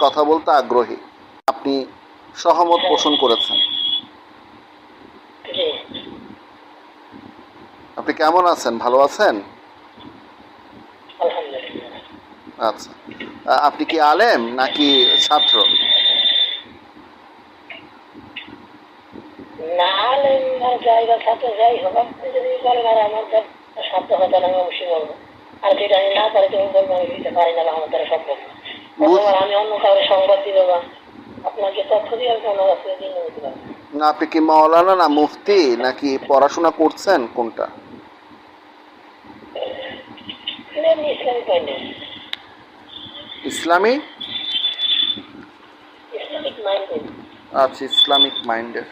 কথা বলতে আগ্রহী। আপনি সহমত পোষণ করেছেন। আপনি কেমন আছেন? ভালো আছেন? আচ্ছা। আপনি কি আলেম নাকি ছাত্র? আর তাহলে আমি না পারি তুমি বলব আমি দিতে পারি না আমার দ্বারা সম্ভব আমি অন্য কাউকে সংবাদ দিব বা আপনাকে তথ্য দিয়ে আমি কাছে না আপনি কি মাওলানা না মুফতি নাকি পড়াশোনা করছেন? কোনটা? ইসলামী আচ্ছা ইসলামিক মাইন্ডের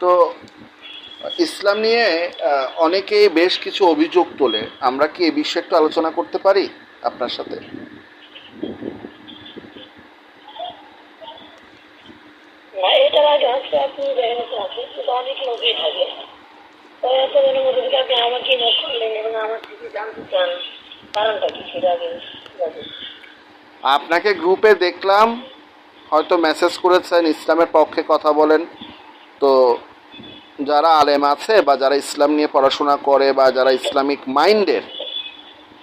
তো ইসলাম নিয়ে আহ, অনেকেই বেশ কিছু অভিযোগ তোলে। আমরা কি এই বিষয়ে একটু আলোচনা করতে পারি আপনার সাথে? না এটার আগে আপনি অনেক লোকই থাকে। আপনাকে গ্রুপে দেখলাম, হয়তো মেসেজ করেছেন, ইসলামের পক্ষে কথা বলেন। তো যারা আলেম আছে বা যারা ইসলাম নিয়ে পড়াশোনা করে বা যারা ইসলামিক মাইন্ডের,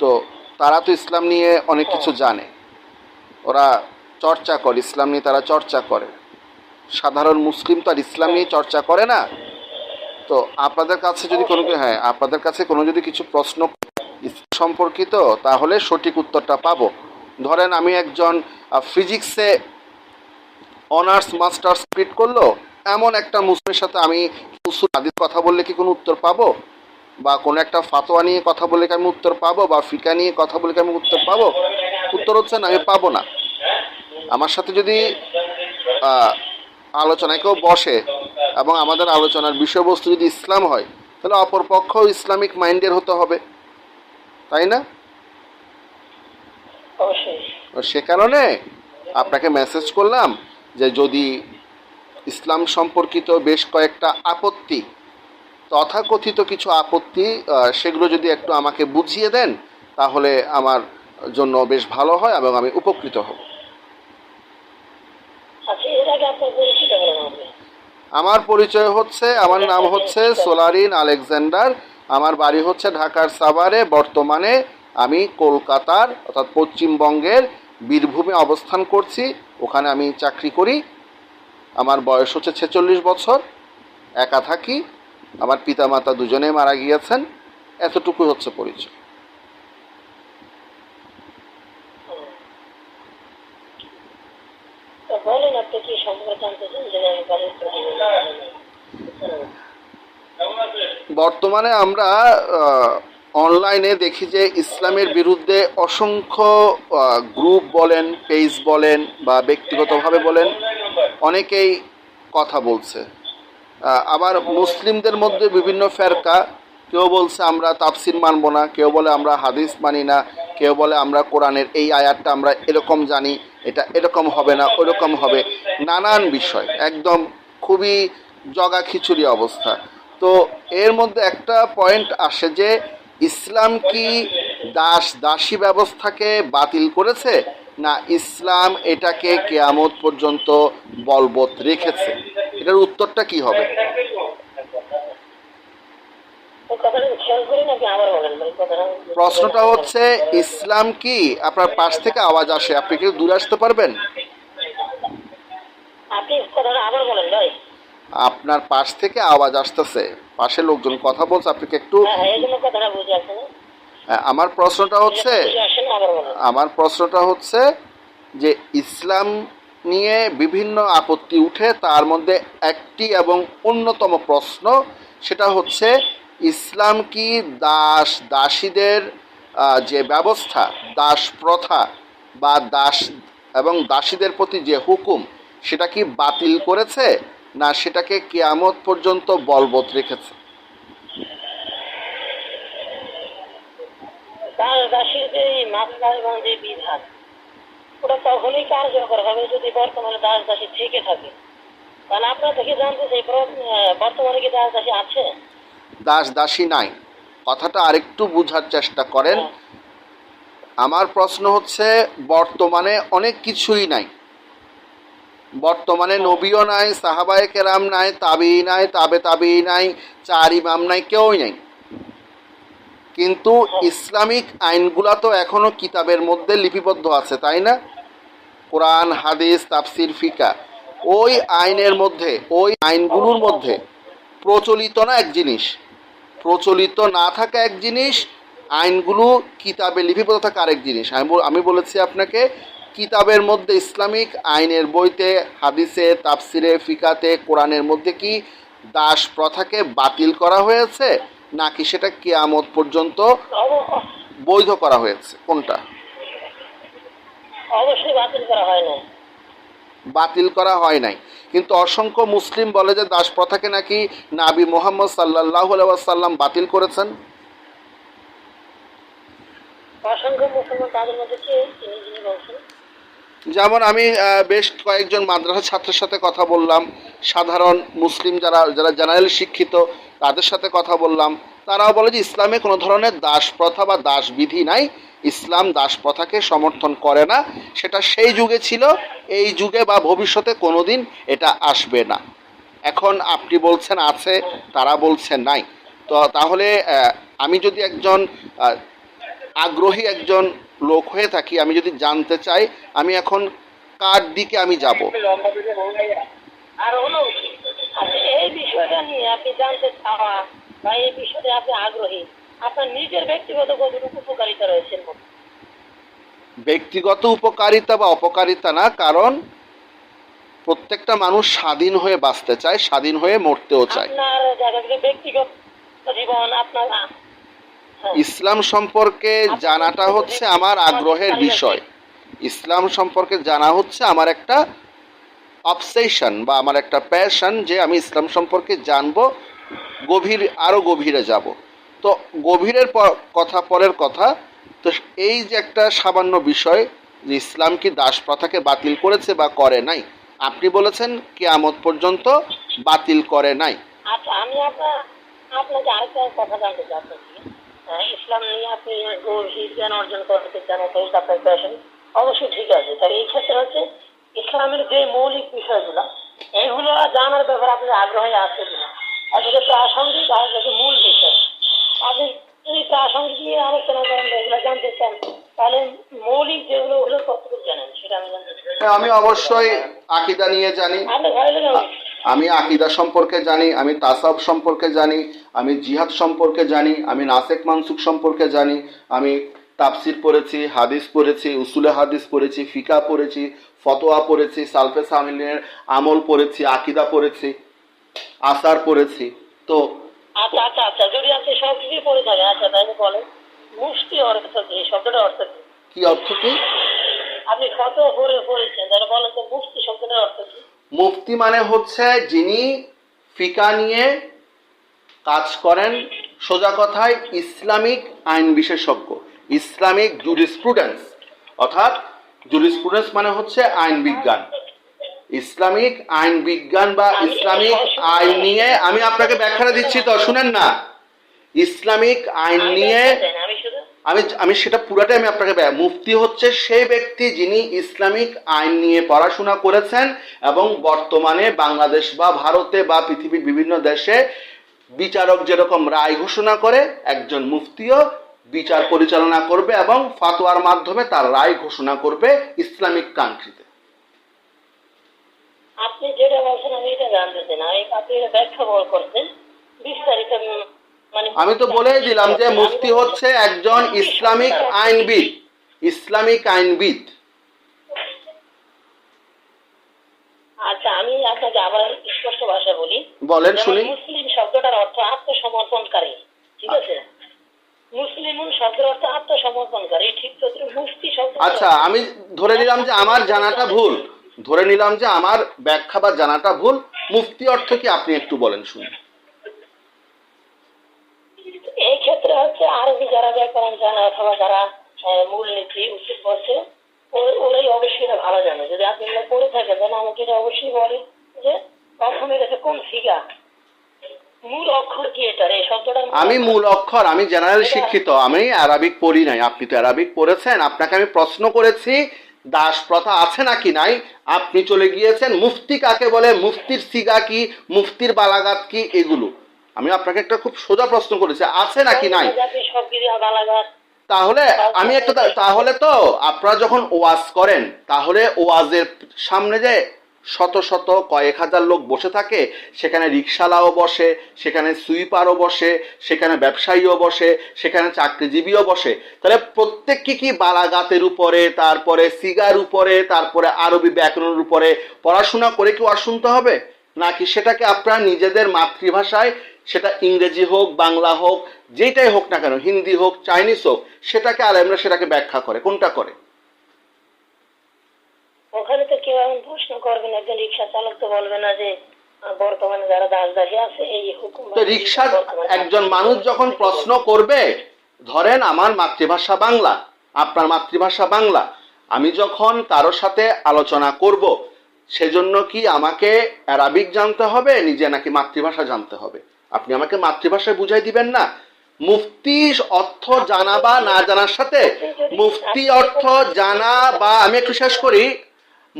তো তারা তো ইসলাম নিয়ে অনেক কিছু জানে। ওরা চর্চা করে, ইসলাম নিয়ে তারা চর্চা করে। সাধারণ মুসলিম তো আর ইসলাম নিয়ে চর্চা করে না। তো আপনাদের কাছে যদি কোনো হ্যাঁ আপনাদের কাছে কোনো যদি কিছু প্রশ্ন সম্পর্কিত, তাহলে সঠিক উত্তরটা পাবো। ধরেন আমি একজন ফিজিক্সে অনার্স মাস্টার্স কমপ্লিট করল, এমন একটা মুসলিমের সাথে আমি আদির কথা বললে কি কোনো উত্তর পাবো? বা কোনো একটা ফাতোয়া নিয়ে কথা বললে কি আমি উত্তর পাবো? বা ফিকা নিয়ে কথা বলে কি আমি উত্তর পাবো? উত্তর হচ্ছে না, আমি পাবো না। আমার সাথে যদি আলোচনায় কেউ বসে এবং আমাদের আলোচনার বিষয়বস্তু যদি ইসলাম হয় তাহলে অপরপক্ষ ইসলামিক মাইন্ডের হতে হবে। তাই না? সে কারণে আপনাকে মেসেজ করলাম যে যদি ইসলাম সম্পর্কিত বেশ কয়েকটা আপত্তি তথাকথিত কিছু আপত্তি সেগুলো যদি একটু আমাকে বুঝিয়ে দেন তাহলে আমার জন্য বেশ ভালো হয় এবং আমি উপকৃত হব আচ্ছা এর আগে আপনার পরিচিত বলেন আপনি আমার পরিচয় হচ্ছে, আমার নাম হচ্ছে সোলারিন আলেকজান্ডার। আমার বাড়ি হচ্ছে ঢাকার সাভারে, বর্তমানে আমি কলকাতার, অর্থাৎ পশ্চিমবঙ্গের বীরভূমে অবস্থান করছি। ওখানে আমি চাকরি করি। আমার বয়স হচ্ছে ছেচল্লিশ বছর, একা থাকি। আমার পিতামাতা দুজনেই মারা গিয়েছেন। এতটুকু হচ্ছে পরিচয়। বলেন আপনি কি সম্পর্কে জানতে চান যে আমি বর্তমানে আমরা অনলাইনে দেখি যে ইসলামের বিরুদ্ধে অসংখ্য গ্রুপ বলেন পেজ বলেন বা ব্যক্তিগতভাবে বলেন, অনেকেই কথা বলছে। আবার মুসলিমদের মধ্যে বিভিন্ন ফেরকা, কেউ বলছে আমরা তাফসির মানব না, কেউ বলে আমরা হাদিস মানি না, কেউ বলে আমরা কোরআনের এই আয়াতটা আমরা এরকম জানি এটা এরকম হবে না, ওরকম হবে। নানান বিষয়, একদম খুবই জগা খিচুড়ি অবস্থা। তো এর মধ্যে একটা পয়েন্ট আসে যে, ইসলাম কি দাস দাসী ব্যবস্থাকে বাতিল করেছে, না ইসলাম এটাকে কেয়ামত পর্যন্ত বলবৎ রেখেছে? এটার উত্তরটা কি হবে ওই কথাটা খেয়াল করেন আপনি আবার বলেন মানে কথাটা প্রশ্নটা হচ্ছে ইসলাম কি আপনার পাশ থেকে আওয়াজ আসে? আপনি কি দূরে আসতে পারবেন? আপনার পাশ থেকে আওয়াজ আসতেছে। পাশে লোকজন কথা বলছে আপনি কি একটু হ্যাঁ হ্যাঁ হ্যাঁ, আমার প্রশ্নটা হচ্ছে আমার প্রশ্নটা হচ্ছে যে ইসলাম নিয়ে বিভিন্ন আপত্তি উঠে তার মধ্যে একটি এবং অন্যতম প্রশ্ন সেটা হচ্ছে ইসলাম কি দাস দাসীদের যে ব্যবস্থা, দাস প্রথা বা দাস এবং দাসীদের প্রতি যে হুকুম, সেটা কি বাতিল করেছে না সেটাকে কেয়ামত পর্যন্ত বলবৎ রেখেছে? দাস দাসীর যে এবং যে বিধান, ওটা তখনই কার্যকর হবে যদি বর্তমানে দাস দাসী থেকে থাকে। তাহলে আপনার থেকে জানতে চাই, বর্তমানে কি দাস দাসী আছে? দাস দাসী নাই। কথাটা আরেকটু বোঝার চেষ্টা করেন। আমার প্রশ্ন হচ্ছে, বর্তমানে অনেক কিছুই নাই। বর্তমানে নবীও নাই, সাহাবায়ে কেরাম নাই তাবি নাই, তাবে তাবি নাই, চার ইমাম নাই, কেউই নাই। কিন্তু ইসলামিক আইনগুলা তো এখনও কিতাবের মধ্যে লিপিবদ্ধ আছে, তাই না? কোরআন, হাদিস, তাফসির, ফিকা। ওই আইনের মধ্যে, ওই আইনগুলোর মধ্যে প্রচলিত না এক জিনিস। প্রচলিত না থাকা এক জিনিস আইনগুলো কিতাবে লিপিবদ্ধ থাকা আরেক জিনিস। আমি আমি বলেছি আপনাকে কিতাবের মধ্যে ইসলামিক আইনের বইতে হাদিসে তাফসিরে ফিকাতে কোরআনের মধ্যে কি দাস প্রথাকে বাতিল করা হয়েছে? নাকি সেটা কিয়ামত পর্যন্ত বৈধ করা হয়েছে? কোনটা? অবশ্যই বাতিল করা হয় না বাতিল করা হয় নাই। কিন্তু অসংখ্য মুসলিম বলে যে দাস প্রথাকে নাকি নাবি মোহাম্মদ সাল্লাহ সাল্লাম বাতিল করেছেন? যেমন আমি বেশ কয়েকজন মাদ্রাসা ছাত্রের সাথে কথা বললাম। সাধারণ মুসলিম যারা যারা জেনারেল শিক্ষিত তাদের সাথে কথা বললাম। তারাও বলে যে ইসলামে কোনো ধরনের দাস প্রথা বা দাস বিধি নাই, ইসলাম দাস প্রথাকে সমর্থন করে না। সেটা সেই যুগে ছিল, এই যুগে বা ভবিষ্যতে কোনোদিন এটা আসবে না। এখন আপনি বলছেন আছে, তারা বলছেন নাই। তো তাহলে আমি যদি একজন আগ্রহী একজন লোক হয়ে থাকি, আমি যদি জানতে চাই, আমি এখন কার দিকে আমি যাব? আর হলো এই বিষয়টা নিয়ে আপনি জানতে চাওয়া বা এই বিষয়ে আপনি আগ্রহী আপনার নিজের ব্যক্তিগত কতটুকু উপকারিতা রয়েছে ব্যক্তিগত উপকারিতা বা অপকারিতা না কারণ প্রত্যেকটা মানুষ স্বাধীন হয়ে বাঁচতে চায় স্বাধীন হয়ে মরতেও চায়। ব্যক্তিগত জীবন আপনার হ্যাঁ। ইসলাম সম্পর্কে জানাটা হচ্ছে আমার আগ্রহের বিষয়। ইসলাম সম্পর্কে জানা হচ্ছে আমার একটা অবসেশন বা আমার একটা প্যাশন যে আমি ইসলাম সম্পর্কে জানব। গভীর আরও গভীরে যাব। তো গভীরের কথা, পরের কথা, তো এই যে একটা সামান্য বিষয় যে ইসলাম কি দাস প্রথাকে বাতিল করেছে বা করে নাই? আপনি বলেছেন কিয়ামত পর্যন্ত বাতিল করে নাই। আচ্ছা আমি আপনাকে আরেকটা কথা জানতে চাচ্ছি। ইসলাম নিয়ে আপনি গভীর জ্ঞান অর্জন করতে চান আপনার প্যাশন অবশ্যই ঠিক আছে। তাই এই ক্ষেত্রে হচ্ছে ইসলামের যে মৌলিক বিষয়গুলো এইগুলো জানার ব্যাপারে আপনার আগ্রহী আছে কিনা? আসলে প্রাসঙ্গিক আর হচ্ছে মূল বিষয়। আপনি যদি প্রাসঙ্গিক নিয়ে আলোচনা করেন এগুলো জানতে চান তাহলে মৌলিক যেগুলো ওগুলো কতটুকু জানেন সেটা আমি জানতে হ্যাঁ, আমি অবশ্যই আকিদা নিয়ে জানি। লাগে আমি আকিদা সম্পর্কে জানি আমি তাসাব সম্পর্কে জানি আমি জিহাদ সম্পর্কে জানি আমি নাসেক মানসুক সম্পর্কে জানি আমি তাফসির পড়েছি হাদিস পড়েছি উসুলে হাদিস পড়েছি ফিকা পড়েছি ফতোয়া পড়েছি সালফে সামিনের আমল পড়েছি আকিদা পড়েছি। আসার পড়েছি তো আচ্ছা আচ্ছা আচ্ছা যদি আপনি সব কিছুই পড়ে থাকেন আচ্ছা তাহলে বলেন মুষ্টি অর্থ কি? শব্দটা অর্থ কি? কি অর্থ কি? আপনি কত পড়ে পড়েছেন তাহলে বলেন তো শব্দটার অর্থ কি? মুফতি মানে হচ্ছে যিনি ফিকা নিয়ে কাজ করেন সোজা কথায় ইসলামিক আইন বিশেষজ্ঞ ইসলামিক জুরিসপ্রুডেন্স অর্থাৎ জুরিসপ্রুডেন্স মানে হচ্ছে আইন বিজ্ঞান। ইসলামিক আইন বিজ্ঞান বা ইসলামিক আইন নিয়ে আমি আপনাকে ব্যাখ্যাটা দিচ্ছি তো শুনেন না। ইসলামিক আইন নিয়ে আমি আমি সেটা পুরাটাই আমি আপনাকে মুফতি হচ্ছে সেই ব্যক্তি যিনি ইসলামিক আইন নিয়ে পড়াশোনা করেছেন এবং বর্তমানে বাংলাদেশ বা ভারতে বা পৃথিবীর বিভিন্ন দেশে বিচারক যেরকম রায় ঘোষণা করে একজন মুফতিও বিচার পরিচালনা করবে এবং ফাতোয়ার মাধ্যমে তার রায় ঘোষণা করবে ইসলামিক কান্ট্রিতে আপনি যেটা বলছেন আমি এটা জানতে চাই না। আপনি এটা ব্যাখ্যা বল করছেন। বিস্তারিত মানে আমি তো বলেই দিলাম যে মুফতি হচ্ছে একজন ইসলামিক আইনবিদ। ইসলামিক আইনবিদ। আচ্ছা আমি আপনাকে আবার স্পষ্ট ভাষা বলি। বলেন শুনি। মুসলিম শব্দটার অর্থ আত্মসমর্পণকারী। ঠিক আছে? মুসলিম শব্দের অর্থ আত্মসমর্পণকারী। ঠিক তো? মুফতি শব্দ আচ্ছা আমি ধরে নিলাম যে আমার জানাটা ভুল। ধরে নিলাম যে আমার ব্যাখ্যা বা জানাটা ভুল মুফতি অর্থ কি আপনি একটু বলেন শুনি এই ক্ষেত্রে হচ্ছে আরবি যারা ব্যাকরণ জানে অথবা যারা মূলনীতি উচিত ওরাই অবশ্যই ভালো জানে। যদি আপনি পড়ে থাকেন তাহলে আমাকে এটা অবশ্যই বলে যে প্রথমে এটা কোন ফিগা? মূল অক্ষর কি এটা এই মূল আমি মূল অক্ষর আমি জেনারেল শিক্ষিত আমি আরবিক পড়ি নাই। আপনি তো আরবিক পড়েছেন আপনাকে আমি প্রশ্ন করেছি দাস প্রথা আছে নাকি নাই? আপনি চলে গিয়েছেন, মুফতি কাকে বলে? মুফতির সিগা কি? মুফতির বালাগাত কি? এগুলো। আমি আপনাকে একটা খুব সোজা প্রশ্ন করেছি, আছে নাকি নাই? তাহলে আমি একটা তাহলে তো আপনারা যখন ওয়াজ করেন, তাহলে ওয়াজের সামনে যে শত শত কয়েক হাজার লোক বসে থাকে, সেখানে রিক্সালাও বসে, সেখানে সুইপারও বসে, সেখানে ব্যবসায়ীও বসে, সেখানে চাকরিজীবীও বসে। তাহলে প্রত্যেককে কি বালাগাতের উপরে, তারপরে সিগার উপরে, তারপরে আরবি ব্যাকরণের উপরে পড়াশোনা করে কি ওয়াজ শুনতে হবে? নাকি সেটাকে আপনারা নিজেদের মাতৃভাষায়, সেটা ইংরেজি হোক, বাংলা হোক যেটাই হোক না কেন, হিন্দি হোক, চাইনিজ হোক, সেটাকে আলেমরা সেটাকে ব্যাখ্যা করে, কোনটা করে? ওখানে তো কেউ এমন প্রশ্ন করবে না একজন রিক্সা চালক তো বলবে না যে বর্তমানে যারা দাস দাসী আছে এই হুকুম তো রিক্সা একজন মানুষ যখন প্রশ্ন করবে ধরেন আমার মাতৃভাষা বাংলা আপনার মাতৃভাষা বাংলা আমি যখন কারোর সাথে আলোচনা করব সেজন্য কি আমাকে অ্যারাবিক জানতে হবে নিজে নাকি মাতৃভাষা জানতে হবে? আপনি আমাকে মাতৃভাষায় বুঝাই দিবেন না। মুফতি অর্থ জানা বা না জানার সাথে মুফতি অর্থ জানা বা আমি একটু শেষ করি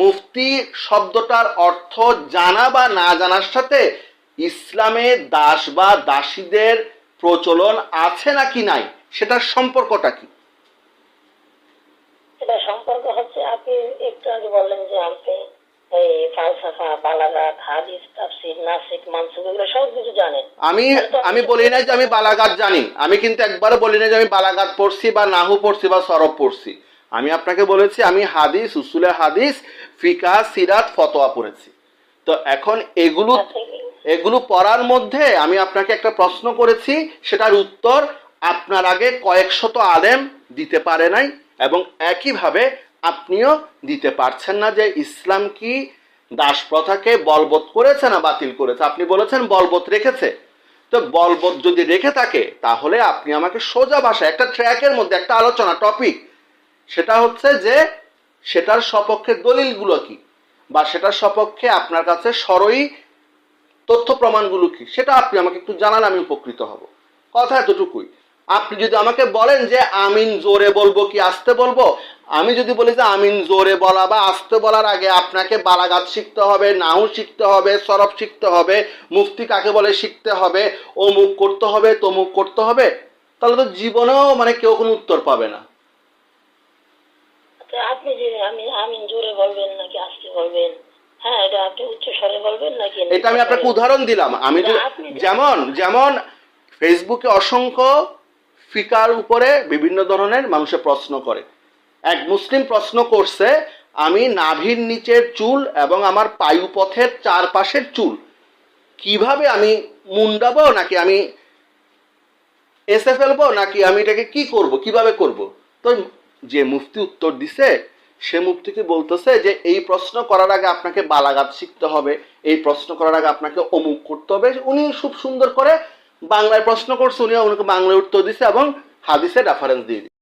মুফতি শব্দটার অর্থ জানা বা না জানার সাথে ইসলামে দাস বা দাসীদের প্রচলন আছে নাকি নাই? সেটার সম্পর্কটা কি? এটা সম্পর্ক হচ্ছে আপনি একটু আগে বললেন যে আপনি এই ফালসাফা বালাঘাট হাদিস তাফসির নাসিক মানসুক এগুলো সব কিছু জানেন। আমি আমি বলি নাই যে আমি বালাগাত জানি। আমি কিন্তু একবারও বলি নাই যে আমি বালাগাত পড়ছি বা নাহু পড়ছি বা সরব পড়ছি। আমি আপনাকে বলেছি আমি হাদিস উসুলে হাদিস ফিকা সিরাত ফতোয়া পড়েছি। তো এখন এগুলো এগুলো পড়ার মধ্যে আমি আপনাকে একটা প্রশ্ন করেছি সেটার উত্তর আপনার আগে কয়েকশত আলেম দিতে পারে নাই এবং একইভাবে আপনিও দিতে পারছেন না যে ইসলাম কি দাস প্রথাকে বলবৎ করেছে না বাতিল করেছে। আপনি বলেছেন বলবৎ রেখেছে। তো বলবৎ যদি রেখে থাকে তাহলে আপনি আমাকে সোজা ভাষায় একটা ট্র্যাকের মধ্যে একটা আলোচনা টপিক সেটা হচ্ছে যে সেটার সপক্ষে দলিলগুলো কি? বা সেটার সপক্ষে আপনার কাছে সরই তথ্য প্রমাণগুলো কি? সেটা আপনি আমাকে একটু জানালে আমি উপকৃত হব। কথা এতটুকুই। আপনি যদি আমাকে বলেন যে আমিন জোরে বলব কি আসতে বলব? আমি যদি বলি যে আমিন জোরে বলা বা আসতে বলার আগে আপনাকে বালাগাত শিখতে হবে, নাহু শিখতে হবে, সরব শিখতে হবে, মুফতি কাকে বলে শিখতে হবে মুখ করতে হবে, তমুক করতে হবে, তাহলে তো জীবনেও মানে কেউ কোনো উত্তর পাবে না। আপনি যে আমি আমিন জোরে বলবেন নাকি আসতে বলবেন? হ্যাঁ এটা আপনি উচ্চ স্বরে বলবেন নাকি? এটা আমি আপনাকে উদাহরণ দিলাম। আমি যেমন যেমন ফেসবুকে অসংখ্য ফিকার উপরে বিভিন্ন ধরনের মানুষে প্রশ্ন করে। এক মুসলিম প্রশ্ন করছে আমি নাভির নিচের চুল এবং আমার পায়ুপথের চারপাশের চুল কীভাবে আমি মুন্ডাবো নাকি আমি এসে ফেলব নাকি আমি এটাকে কি করব কীভাবে করব? তো যে মুফতি উত্তর দিছে, সে মুফতিকে বলতেছে যে এই প্রশ্ন করার আগে আপনাকে বালাগাত শিখতে হবে, এই প্রশ্ন করার আগে আপনাকে অমুক করতে হবে। উনি খুব সুন্দর করে বাংলায় প্রশ্ন করছে উনি ওনাকে বাংলায় উত্তর দিছে এবং হাদিসের রেফারেন্স দিয়ে